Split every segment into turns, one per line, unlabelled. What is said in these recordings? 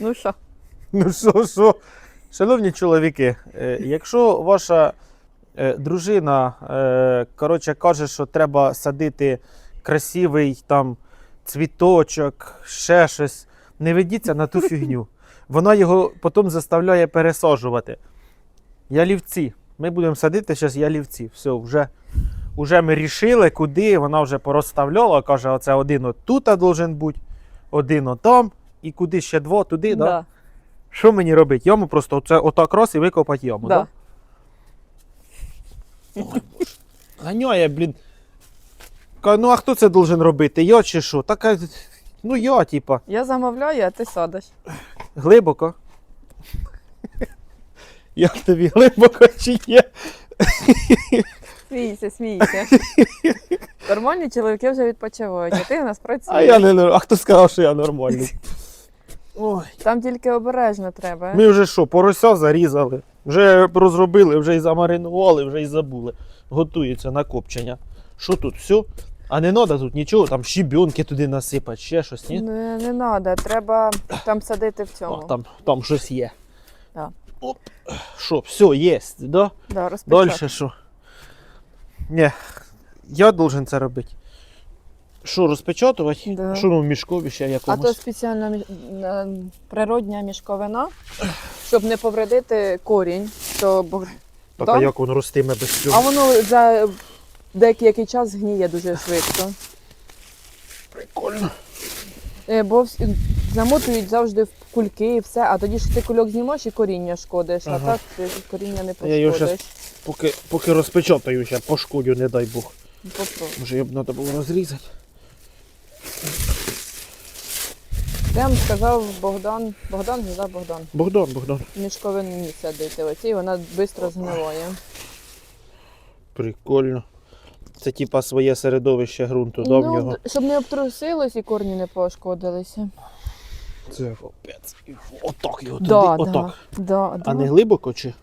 Ну що?
Ну що, що? Шановні чоловіки, е, якщо ваша е, дружина е, коротше, каже, що треба садити красивий там цвіточок, ще щось, не ведіться на ту фігню. Вона його потім заставляє пересаджувати. Ялівці. Ми будемо садити зараз ялівці. Все, вже, вже ми рішили, куди. Вона вже порозставляла, каже, оце один от тут должен бути, один отам, і куди ще два, туди, да?
Да.
Що мені робити? Яму просто оце, отак раз і викопати яму,
Да.
да? Ой, Боже. Ганяє, блін. Ну а хто це должен робити? Я чи що? Така, ну я, типа,
Я замовляю, а ти садиш.
глибоко. Як тобі глибоко чи є?
Смійся, смійся. Нормальні чоловіки вже відпочивають, а ти у нас працюєш.
А я не А хто сказав, що я нормальний? Ой.
Там тільки обережно треба.
Ми вже що, порося зарізали, вже розробили, вже і замаринували, вже і забули. Готується на копчення. Що тут, все? А не треба тут нічого, там щебінки туди насипати, ще щось, ні?
Не, не треба, треба там садити в цьому.
О, там, там щось є.
Да.
Оп. Що, все, є, да?
Да.
Дальше що? Ні, я должен це робити. Що, розпечатувати?
Да.
Що ну в мішкові ще
А
якомусь?
то спеціальна між- е, природня мішковина, щоб не повредити корінь, то бо-
Так,
да.
а як воно ростиме без
а
цього?
воно за деякий час гніє дуже швидко.
Прикольно.
Е, Бо замотують завжди в кульки і все, а тоді ж ти кульок знімаєш і коріння шкодиш,
Ага.
а так ти коріння не
я його
пошкодиш.
Поки, поки розпечатаю, ще пошкодю, не дай Бог.
Попробуй.
Може, його б треба було розрізати.
Прям сказав Богдан, Богдан, не да, Богдан.
Богдан, Богдан.
Мішковині садити оці, вона швидко згниває.
Прикольно. Це типа своє середовище ґрунту, да, в
Ну,
нього.
д- щоб не обтрусилось і корні не пошкодилися.
Це опець. І Отак його туди,
Да,
отак.
да, да, да.
А не глибоко чи?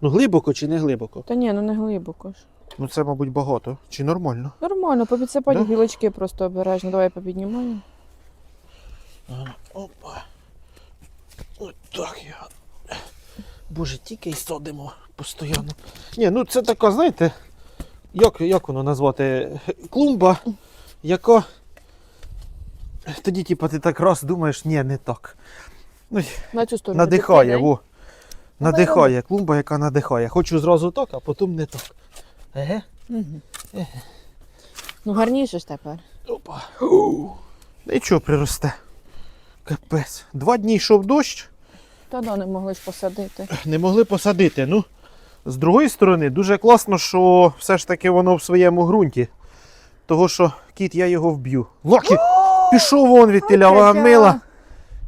Ну глибоко чи не глибоко?
Та ні, ну не глибоко ж.
Ну це, мабуть, багато. Чи нормально?
Нормально, попідсипати
Да?
гілочки просто обережно. Давай попіднімаю.
Ага, Опа. Отак я. Боже, тільки й садимо постійно. Ні, ну це така, знаєте, як, як воно назвати? Клумба, яка. Тоді, типа, ти так раз думаєш, ні, не так. Ну,
На цю сторону.
надихає, во. Надихає, клумба, яка надихає. Хочу зразу так, а потім не так. Еге.
Мгм. Ну гарніше ж тепер.
Опа. Нічого приросте. Капець. Два дні йшов дощ.
Та да, не могли ж посадити.
не могли посадити. Ну, з другої сторони, дуже класно, що все ж таки воно в своєму ґрунті. Того, що кіт, я його вб'ю. Локі! Пішов вон від вона мила.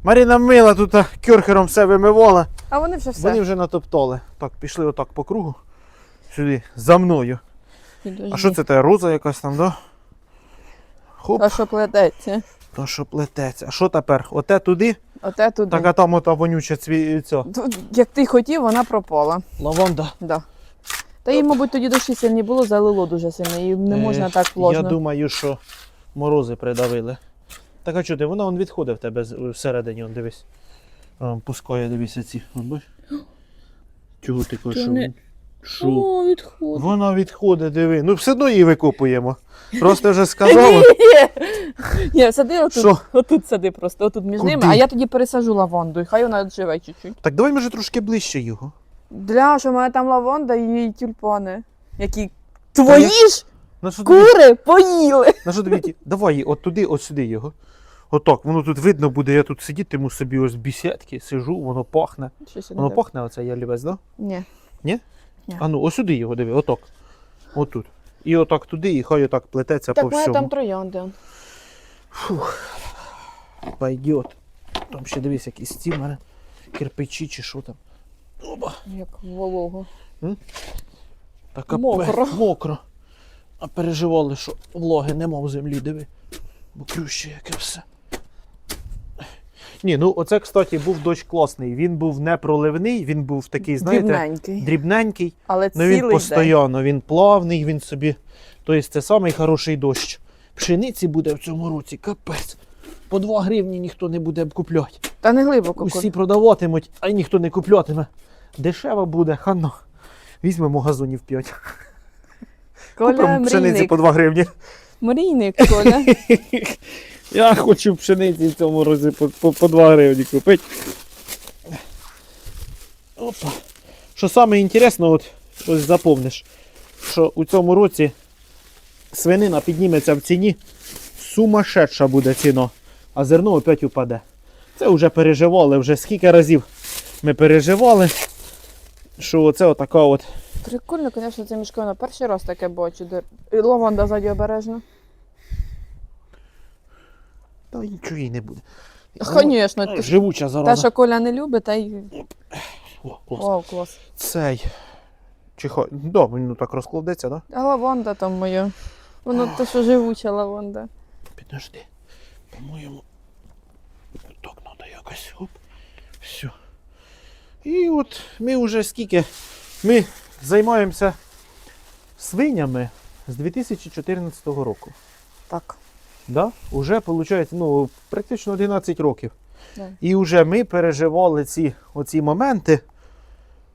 Маріна мила тут а, кьорхером все вимивала.
А вони вже все.
Вони вже натоптали. Так, пішли отак по кругу. Сюди, за мною.
Підожди.
А що це та роза якась там, да? Хоп,
А що плететься?
то що плететься. А що тепер? Оте туди?
Оте туди.
Так, а там ота вонюча цві... ця,
Тут, Як ти хотів, вона пропала.
лаванда.
Да. Та їй, мабуть, тоді дощі сильні було, залило дуже сильно. І не можна
Е,
так плотно.
Я думаю, що морози придавили. Так а чого ти? Вона он відходить в тебе з- всередині, он дивись. А, пускає, дивися ці. Он? Чого ти кажеш? Що Що?
О, відходить.
Вона відходить, диви. Ну все одно її викопуємо. Просто вже сказала.
Ні, сади отут.
Що?
Отут сади просто, отут між
Куди?
ними, а я тоді пересажу лаванду, і хай вона живе чуть-чуть.
Так давай може трошки ближче його.
Для що в мене там лаванда і тюльпани, які твої ж
На що тобі?
кури поїли.
На що тобі ті? Давай її, от туди, от сюди його. Отак, воно тут видно буде, я тут сидітиму собі ось в бісідки, сижу, воно пахне.
Щось
Воно
не так.
пахне оце ялівець, да?
Ні.
А ну, ось сюди його диви, отак. Отут. І отак туди, і хай отак плететься
Так
по всьому.
там троянди.
Пойдет. Там ще дивись, якісь мене кирпичі чи що там. Оба.
Як волого.
Так капець,
Мокро.
мокро. А переживали, що вологи нема в землі, диви. Бо яке все. Ні, ну оце, кстати, був дощ класний. Він був не проливний, він був такий, знаєте,
Дрібненький.
дрібненький.
Але
Ну він постійно, він плавний, він собі. Тобто це самий хороший дощ. Пшениці буде в цьому році, капець. По 2 гривні ніхто не буде купляти.
Та не глибоко.
Усі продаватимуть, а ніхто не куплятиме. Дешево буде, хано. Візьмемо газонів 5.
Коля,
Купимо пшениці по 2 гривні.
Мрійник, Коля.
Я хочу пшениці в цьому році по, по, по 2 гривні купити. Опа. Що саме інтересне, от ось запомниш, що у цьому році свинина підніметься в ціні, сумасшедша буде ціна, а зерно опять упаде. Це вже переживали, вже скільки разів ми переживали, що оце отака от.
Прикольно, звісно, це мішковина. Перший раз таке бачу. Лаванда ззаді обережно.
Та нічого їй не буде.
Звісно, ти ж-
Живуча
те, що Коля не любить, та й.
О, клас.
Вау, клас.
Цей. Чихо. Да, ну так розкладеться? Да?
А лаванда там моя. Воно те, що живуча лаванда.
Підожди. По-моєму. Так треба якось. Оп. Все. І от ми вже скільки. Ми займаємося свинями з 2014 року.
Так.
Да? Уже виходить, ну, практично 11 років.
Да.
І вже ми переживали ці оці моменти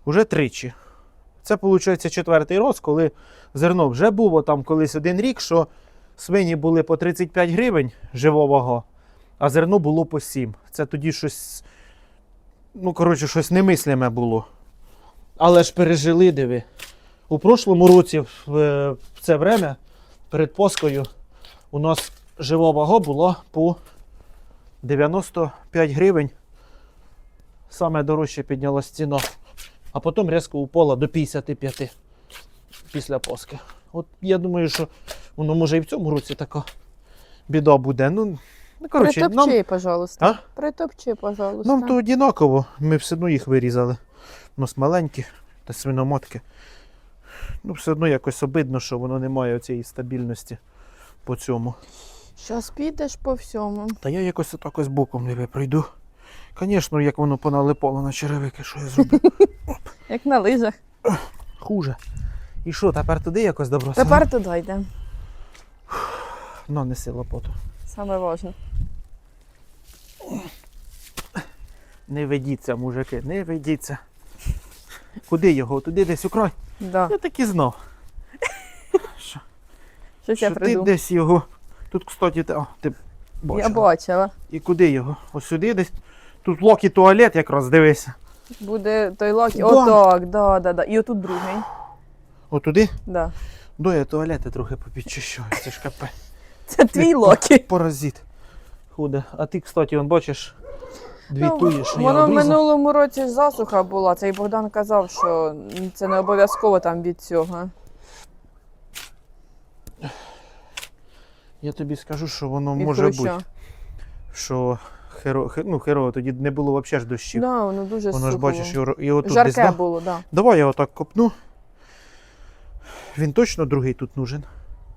вже тричі. Це виходить четвертий раз, коли зерно вже було там колись один рік, що свині були по 35 гривень живого, а зерно було по 7. Це тоді щось, ну, коротше, щось немислиме було. Але ж пережили, диви. У прошлому році, в, в це время, перед Поскою, у нас жива вага була по 95 гривень. Саме дорожче піднялась ціна. А потім різко упала до 55 після Поски. От я думаю, що воно може і в цьому році така біда буде. Ну, ну коротше, нам,
Притопчи, пожалуйста.
А?
Притопчи, пожалуйста.
нам то однаково. Ми все одно їх вирізали. У нас маленькі та свиномотки. Ну, все одно якось обидно, що воно не має цієї стабільності по цьому.
Щас підеш по всьому.
Та я якось отак ось боком не пройду. Звісно, як воно поналипало на черевики, що я зроблю.
Як на лижах.
Хуже. І що, тепер туди якось добро?
Тепер туди йдемо.
Ну, неси лопоту.
Саме важне.
Не ведіться, мужики, не ведіться. Куди його? Туди десь у край?
Да.
Я так і знав. Що,
Щось я
що ти
придумав.
десь його. Тут, кстати, ти, а, ти
Я
бачила.
бачила.
І куди його? Ось сюди десь. Тут локі туалет якраз дивися.
Буде той лакі.
Да.
Отак, да, да, да. І отут другий.
Отуди.
Да.
До я туалети трохи попідчищаю. Це ж капе.
Це твій локі.
Паразит. Худе. А ти, кстати, он бачиш, дві
Ну,
туї, що я
Воно в минулому році засуха була. Цей Богдан казав, що це не обов'язково там від цього.
Я тобі скажу, що воно
Від
може бути. Що херо, хе- ну, херово, тоді не було взагалі ж дощів.
Да, воно дуже
воно ж бачиш,
було.
ро- і отут десь. Да?
було, так.
Давай я отак копну. Він точно другий тут нужен.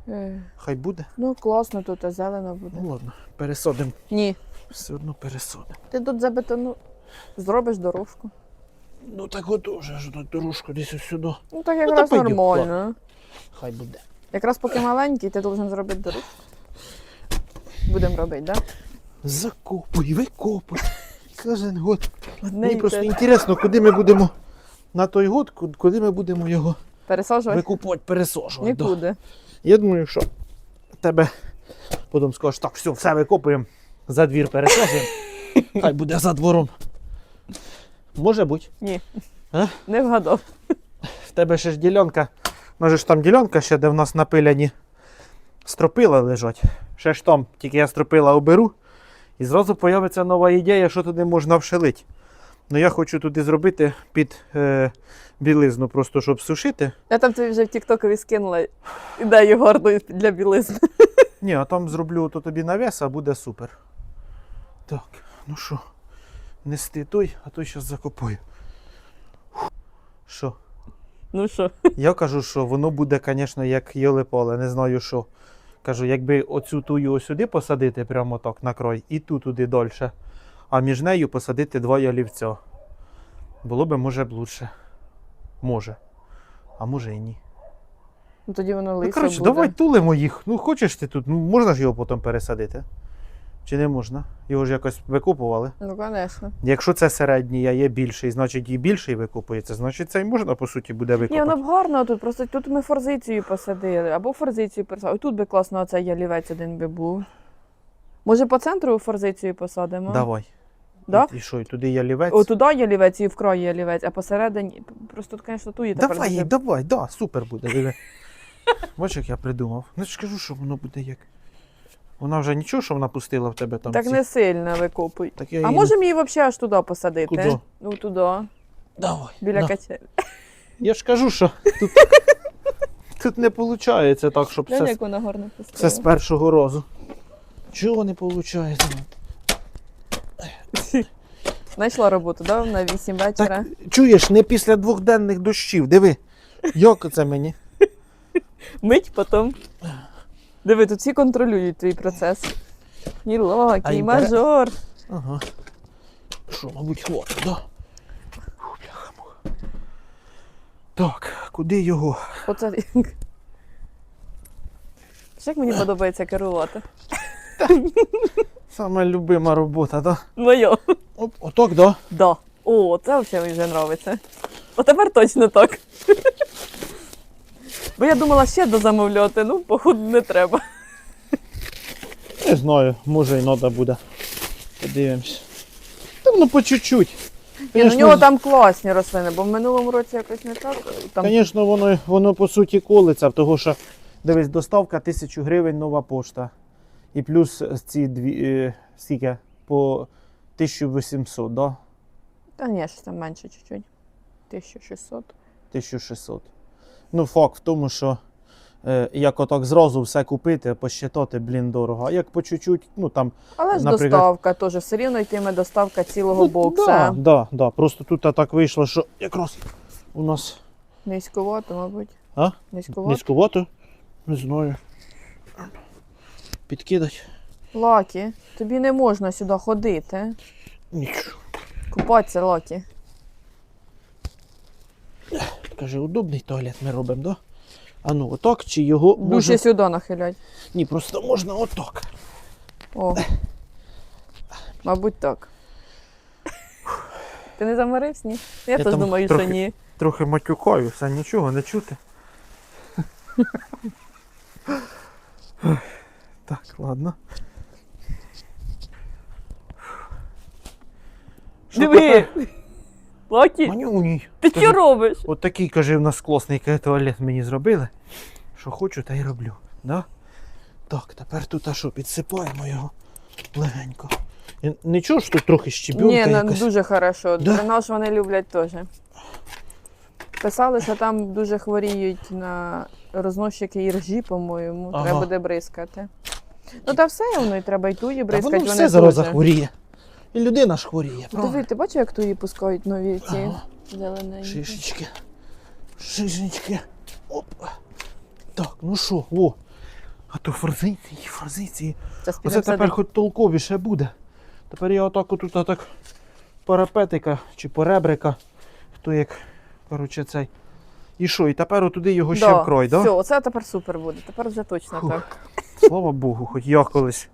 Е,
Хай буде.
Ну, класно тут, а зелено буде.
Ну ладно, пересадимо.
Ні.
Все одно пересадимо.
Ти тут забетону. Зробиш дорожку.
Ну так от уже ж тут дорожку десь ось сюди.
Ну так якраз
пойдет,
нормально.
Хай буде.
Якраз поки маленький, ти должен зробити дорожку. Будемо робити, так? Да?
Закопуй, викопуй. Кожен год.
Одне
Мені
і
просто
те.
інтересно, куди ми будемо на той год, куди ми будемо його
Пересаджувати?
викупувати, пересаджувати. да.
Нікуди.
Я думаю, що тебе потім скажеш, так, все, все викопуємо, за двір пересаджуємо. Хай буде за двором. Може бути.
Ні.
А?
Не вгадав.
В тебе ще ж ділянка. Може ж там ділянка ще, де в нас напиляні стропила лежать. Ще ж там, тільки я стропила оберу. І зразу появиться нова ідея, що туди можна вшилити. Ну я хочу туди зробити під е, білизну, просто щоб сушити.
Я там тобі вже в Тіктокові скинула ідею гордою для білизни.
Ні, а там зроблю то тобі навес, а буде супер. Так, ну що, нести той, а той зараз закопаю. Що?
Ну що?
Я кажу, що воно буде, звісно, як йоле-поле, не знаю що. Кажу, якби оцю тую сюди посадити прямо так на край, і ту туди дольше, а між нею посадити два ялівця. Було би, може, б лучше. Може. А може і ні.
Ну тоді воно
Ну, коротше,
буде.
давай тулимо їх. Ну, хочеш ти тут, ну можна ж його потім пересадити. Чи не можна? Його ж якось викупували.
Ну, звісно.
Якщо це середній, а є більший, значить і більший викупується, значить це і можна, по суті, буде
Ні,
викупати.
воно б гарно тут, просто тут ми форзицію посадили, або форзицію пересадили. Тут би класно оцей ялівець один би був. Може, по центру форзицію посадимо?
Давай.
Да?
І що, і туди ялівець?
О, туди ялівець і в край ялівець, а посередині. Просто, тут, звісно, тут є тепер.
Давай, давай, да, супер буде. Бачиш, як я придумав. Ну ж кажу, що воно буде як. Вона вже нічого, що вона пустила в тебе там.
Так
ці-
не сильно викопуй.
Так я
А
її-
можемо її взагалі аж туди посадити?
Куди?
Ну, туди,
Давай.
біля
на.
качелі.
Я ж кажу, що тут, тут не виходить так, щоб
Глянь,
все,
як вона гарно
все з першого разу. Чого не виходить?
Знайшла роботу, да? На 8 вечора.
Так, чуєш, не після двохденних дощів. Диви. Як це мені?
Мить потім. Диви, тут всі контролюють твій процес. І
А
локі,
інтерес-
мажор.
Ага. Що, мабуть, хватить, да? Фу, бляха-муха. Так, куди його?
Оце. Як мені подобається керувати?
Саме любима робота, да?
Моє.
Оп, отак, да?
Да. О, це взагалі мені вже подобається. О, тепер точно так. Бо я думала ще дозамовляти, ну, походу, не треба.
Не знаю, може і треба буде. Подивимось. Та воно по чуть-чуть.
Ні, ну, у нього там класні рослини, бо в минулому році якось не так. Там...
Звісно, воно, воно по суті колиться, тому що дивись, доставка 1000 гривень нова пошта. І плюс ці дві, е, скільки? По 1800, да?
Та ні, щось там менше чуть-чуть. 1600.
1600. Ну, факт в тому, що е, як отак зразу все купити, посчитати, блін, дорого. А як по чуть-чуть, ну там.
Але ж
Наприклад-
доставка теж, все рівно йтиме доставка цілого
ну,
бокса.
Да, да, да. Просто тут так вийшло, що якраз у нас
Низьковато, мабуть.
А?
Низьковато.
низьковато. Не знаю. Підкидать.
Лакі, тобі не можна сюди ходити.
Нічого.
Купатися, Лакі.
Каже, удобний туалет ми робимо, да? А ну, отак чи його
Душі
може...
сюди нахилять.
Ні, просто можна отак.
О. Мабуть, так. Ти не заморився, ні? Я,
Я
теж
там
думаю,
трохи-
що ні.
Трохи матюкаюся, нічого не чути. Так, ладно.
Диви! Лакі,
Манюній.
ти що робиш?
От такий, каже, в нас класний туалет мені зробили. Що хочу, та й роблю. Да? Так, тепер тут а що, підсипаємо його легенько. Нічого ж тут трохи щебінка
Ні, ну,
якась.
дуже хорошо.
Да?
Дренаж вони люблять теж. Писали, що там дуже хворіють на розносчики іржі, по-моєму.
Ага.
Треба буде бризкати. Ну та все воно і треба і туї
Та
бризкати.
воно
вони
все зараз захворіє. І людина ж хворіє.
Диви, ти бачиш, як туї пускають нові ці
Ага.
зелененькі?
Шишечки. Шишечки. Оп. Так, ну що, о. А то форзиції, форзиції. Оце тепер хоч толковіше буде. Тепер я отак отут отак парапетика чи поребрика. Хто як, коротше, цей. І що, і тепер отуди його ще
Да,
вкрой, да?
Все, оце тепер супер буде. Тепер вже точно
Фух.
так.
Слава Богу, хоч я колись.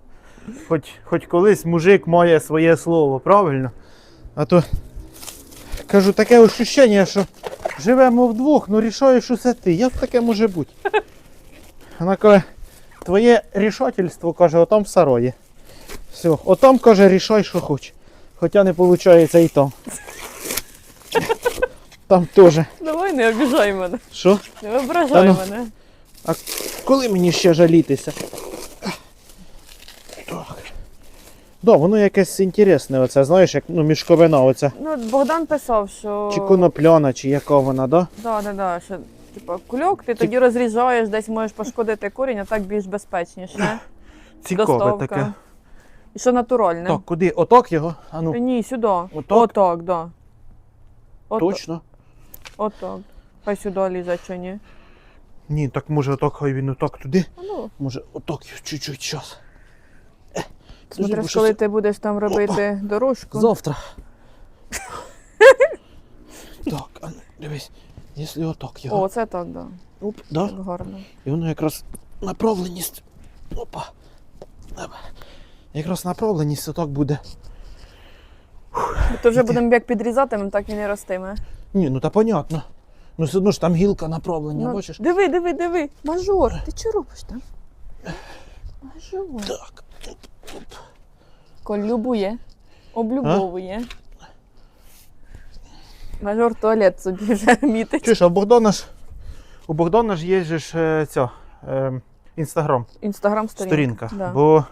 Хоч, хоч колись мужик має своє слово, правильно? А то кажу, таке ощущення, що живемо вдвох, ну рішаєш усе ти. Як таке може бути? Вона каже, твоє рішательство, каже, отам в сарої. Все, отам каже, рішай, що хоч. Хоча не виходить і там. Там теж.
Давай не обіжай мене.
Що?
Не ображай
Та ну.
мене.
Коли мені ще жалітися? Так. Да, воно якесь інтересне, оце, знаєш, як ну, мішковина оця.
Ну, Богдан писав, що.
Чи конопляна, чи яка вона, да?
Да, да, да, що, типа, кульок ти тоді розріжаєш, десь можеш пошкодити корінь, а так більш безпечніше.
Цікаве
Доставка.
таке.
І що натуральне.
Так, куди? Отак його? А ну,
Ні, сюди.
Отак?
Отак, да. Ото-
точно?
Отак. Хай сюди лізе чи ні.
Ні, так може отак, хай він отак туди.
А Ну,
Може отак чуть-чуть час.
Смотриш,
бо щось-
коли ти будеш там робити дорожку.
Завтра. так, а ну, дивись, якщо отак його.
О, це так, да.
Оп, да?
Так гарно.
І воно якраз направленість. Опа. Опа. Якраз направленість отак буде.
То вже будемо як підрізатимемо, так і ростиме.
Ні, ну та понятно. Ну все одно ж там гілка направлення,
Ну,
бачиш?
диви, диви, диви. Мажор, ти що робиш там? Мажор.
Так.
Любує, облюбовує. Мажор туалет собі вже мітить.
Чуєш, а у Богдана ж у Богдана ж є же ж е, ця е, інстаграм
Інстаграм сторінка.
сторінка.
Да.
Бо...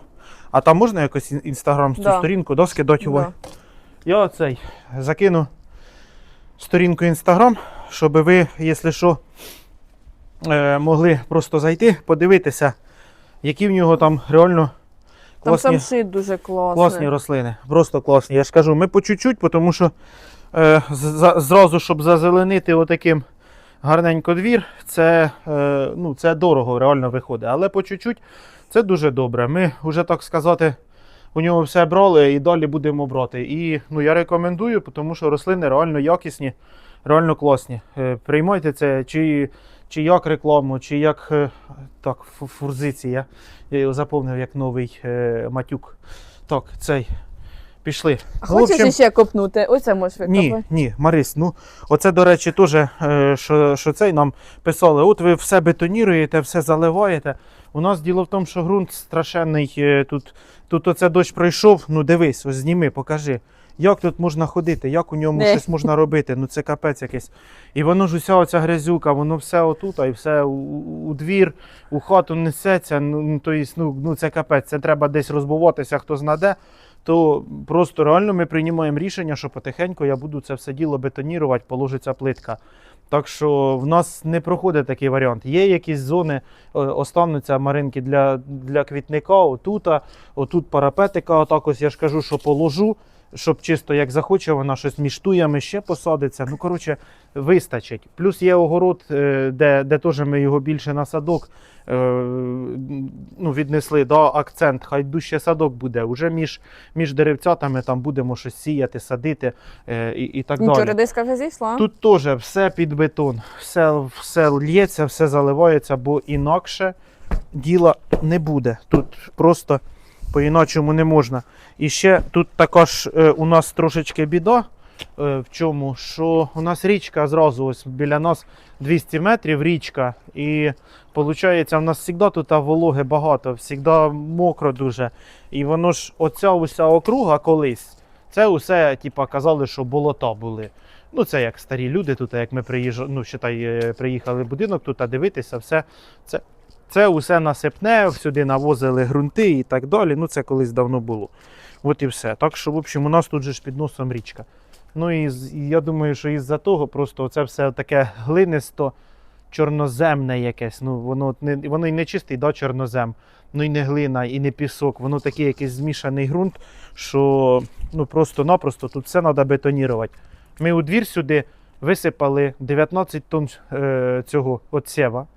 А там можна якось інстаграм цю
Да.
сторінку скидати його?
Да.
Я оцей закину сторінку інстаграм, щоб ви, якщо що, е, могли просто зайти, подивитися, які в нього там реально
Там
класні,
самшит дуже класний.
класні рослини. Просто класні. Я ж кажу, ми по чуть-чуть, тому що е, за- зразу, щоб зазеленити отаким гарненько двір, це, е, ну, це дорого реально виходить. Але по чуть-чуть це дуже добре. Ми вже так сказати. У нього все брали і далі будемо брати. І ну, я рекомендую, тому що рослини реально якісні, реально класні. Е, Приймайте це чи, чи як рекламу, чи як е, так, фурзиція. Я його заповнив як новий е, матюк. Так, цей. Пішли.
А
Ну,
хочеш
общем,
ще копнути? Оце можеш
ні,
викопати.
ні, Марис, ну оце, до речі, теж, е, що, що цей нам писали, от ви все бетоніруєте, все заливаєте. У нас діло в тому, що ґрунт страшенний. е, Тут, тут оце дощ пройшов, ну дивись, ось зніми, покажи. Як тут можна ходити, як у ньому
Не.
щось можна робити? Ну це капець якийсь. І воно ж уся оця грязюка, воно все отут, і все у, у- двір, у хату несеться. Ну, ну, то есть, ну, ну це капець, це треба десь розбуватися, хто знаде то просто реально ми приймаємо рішення, що потихеньку я буду це все діло бетонірувати, положиться плитка. Так що в нас не проходить такий варіант. Є якісь зони, остануться маринки для, для квітника, отута, отут парапетика, отак ось я ж кажу, що положу, щоб чисто як захоче, вона щось між туями ще посадиться. Ну, коротше, вистачить. Плюс є огород, е, де, де теж ми його більше на садок е, ну, віднесли, да, акцент, хай дужче садок буде. Уже між, між деревцятами там будемо щось сіяти, садити е, і, і так далі.
редиска вже зійшла.
Тут теж все під бетон, все, все лється, все заливається, бо інакше діла не буде. Тут просто по-іначому не можна. І ще тут також е, у нас трошечки біда. е, В чому? Що у нас річка зразу ось біля нас 200 метрів річка. І виходить, у нас завжди тут вологи багато, завжди мокро дуже. І воно ж оця уся округа колись. Це усе, типа, казали, що болота були. Ну, це як старі люди тут, як ми приїжджали, ну, считай, е, приїхали в будинок тут, дивитися, все. Це, це усе насипне, сюди навозили ґрунти і так далі. Ну, це колись давно було. От і все. Так що, в общем, у нас тут же ж під носом річка. Ну і, я думаю, що із-за того просто це все таке глинисто, чорноземне якесь. Ну, воно, не, воно і не чистий, да, чорнозем, ну і не глина, і не пісок. Воно такий якийсь змішаний ґрунт, що ну, просто-напросто тут все треба бетонірувати. Ми у двір сюди висипали 19 тонн е, цього отсєва.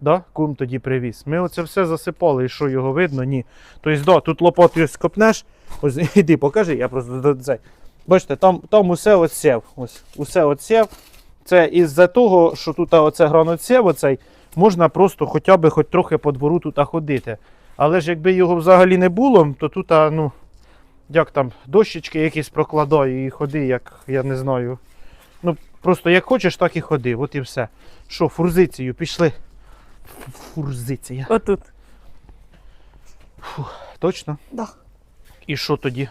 Да? Кум тоді привіз. Ми оце все засипали, і що його видно? Ні. Тобто, да, тут лопатою скопнеш, ось іди, покажи, я просто це. Бачите, там, там усе отсєв. Ось, усе отсєв. Це із-за того, що тут оце граноцєв, оцей, можна просто хоча б хоч трохи по двору тут ходити. Але ж якби його взагалі не було, то тут, ну, як там, дощечки якісь прокладаю і ходи, як я не знаю. Ну, просто як хочеш, так і ходи. От і все. Що, фурзицію, пішли. Фу- Фурзиція.
Отут.
Точно?
Да.
І що тоді?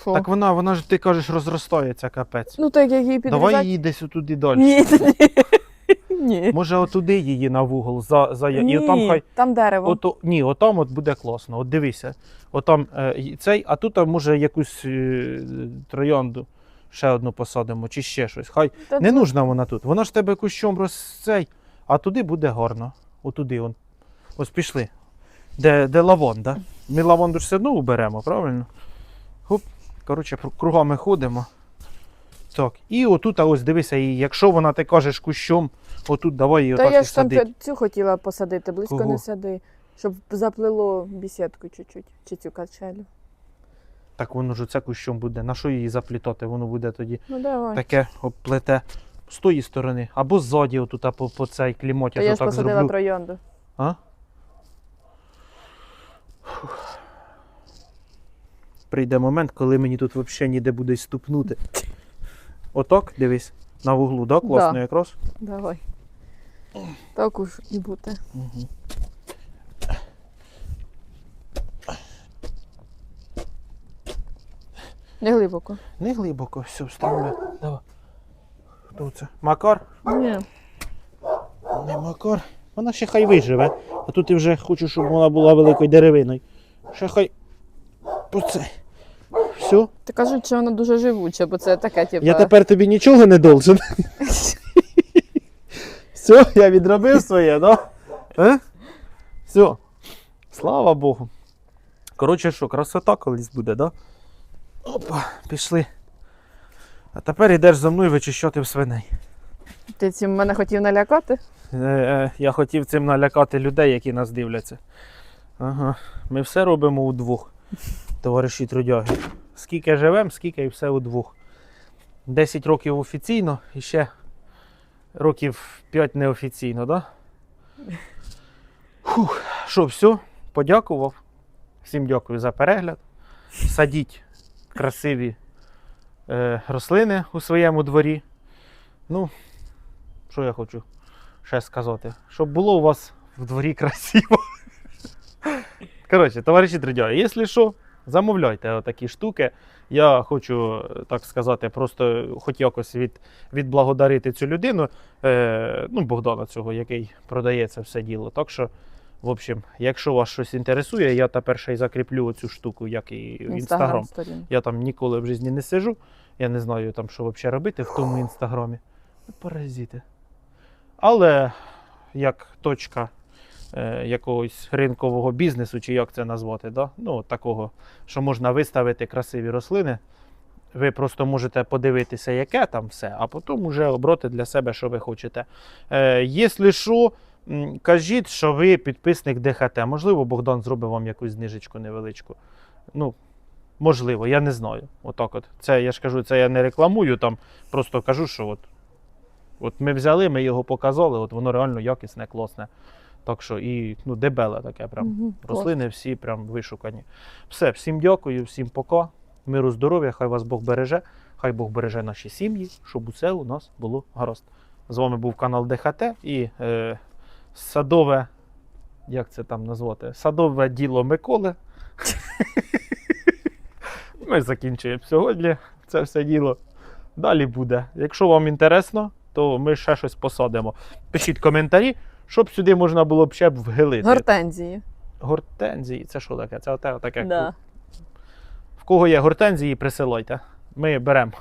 Що?
Так вона, вона ж ти кажеш, розростається капець.
Ну так як її підрізати.
Давай її десь отуди далі.
Ні, ні. Ні.
Може, отуди її на вугол, за, за, і
Ні,
отам хай.
там дерево.
Ото, ні, отам от буде класно. От дивися. Отам е, цей, а тут а, може якусь е, троянду ще одну посадимо, чи ще щось. Хай
Та
не
тут-
нужна вона тут. Вона ж тебе кущом розцей, а туди буде гарно. Отуди он. Ось пішли. Де, де лавонда. Ми лавонду ж все одно уберемо, правильно? Хоп. Коротше, кругами ходимо. Так. І отут, а ось дивися, і якщо вона ти кажеш кущом, отут давай її
Та
отак
я
і
ж там
садить.
цю хотіла посадити, близько
Кого?
не сади. Щоб заплило бісідку чуть-чуть, чи цю качелю.
Так воно ж оце кущом буде. На що її заплітати? Воно буде тоді
Ну давай.
таке обплете з тої сторони. Або ззаді, отут, по, по цей клімоті. Я
ж
так
посадила
зроблю.
троянду.
А? прийде момент, коли мені тут взагалі ніде буде ступнути. Отак, дивись, на вуглу, да? Класно
Да.
якраз.
Давай. Так уж і бути.
Угу.
Не глибоко.
Не глибоко, все, вставлю. Давай. Хто це? Макар?
Ні.
Не Макар. Вона ще хай виживе. А тут я вже хочу, щоб вона була великою деревиною. Ще хай. Оце. Все.
Та кажуть, що вона дуже живуча, бо це таке, типу.
Я тепер тобі нічого не должен. Все, я відробив своє, да? Е? Все. Слава Богу. Коротше, що, красота колись буде, да? Опа, пішли. А тепер йдеш за мною вичищати в свиней.
Ти цим мене хотів налякати?
Е, е, я хотів цим налякати людей, які нас дивляться. Ага. Ми все робимо удвох, товариші трудяги. Скільки живемо, скільки і все удвох. 10 років офіційно і ще років 5 неофіційно, так? Да? Фух. Що, все, подякував. Всім дякую за перегляд. Садіть красиві е, рослини у своєму дворі. Ну, що я хочу ще сказати? Щоб було у вас в дворі красиво. Коротше, товариші трудяги, якщо що, замовляйте такі штуки. Я хочу, е, так сказати, просто хоч якось від, відблагодарити цю людину, е, ну, Богдана цього, який продає це все діло. Так що, в общем, якщо вас щось інтересує, я тепер ще й закріплю цю штуку, як і в Інстаграм. Я там ніколи в житті не сижу. Я не знаю там, що взагалі робити в тому інстаграмі. Ну, Паразити. Але як точка е, якогось ринкового бізнесу, чи як це назвати, да? ну, такого, що можна виставити красиві рослини. Ви просто можете подивитися, яке там все, а потім вже оброти для себе, що ви хочете. Е, якщо що, кажіть, що ви підписник ДХТ. Можливо, Богдан зробить вам якусь знижечку невеличку. Ну, Можливо, я не знаю. Отак от. Це я ж кажу, це я не рекламую, там просто кажу, що от, от ми взяли, ми його показали, от воно реально якісне, класне. Так що і ну, дебеле таке прям.
Клас.
Рослини всі прям вишукані. Все, всім дякую, всім пока. Миру, здоров'я, хай вас Бог береже, хай Бог береже наші сім'ї, щоб усе у нас було гаразд. З вами був канал ДХТ і е, садове, як це там назвати? Садове діло Миколи. Ми закінчуємо сьогодні це все діло. Далі буде. Якщо вам інтересно, то ми ще щось посадимо. Пишіть коментарі, щоб сюди можна було б ще б вгилити.
Гортензії.
Гортензії, це що таке? Це оте, таке.
Да.
В кого є гортензії, присилайте. Ми беремо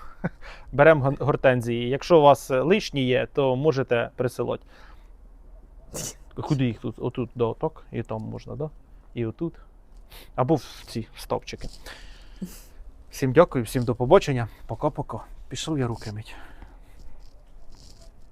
берем гортензії. Якщо у вас лишні є, то можете присилати. Куди їх тут? Отут до оток, і там можна, да? І отут. Або в ці стовпчики. Всім дякую, всім до побачення. Пока-пока. Пішов я руки мить.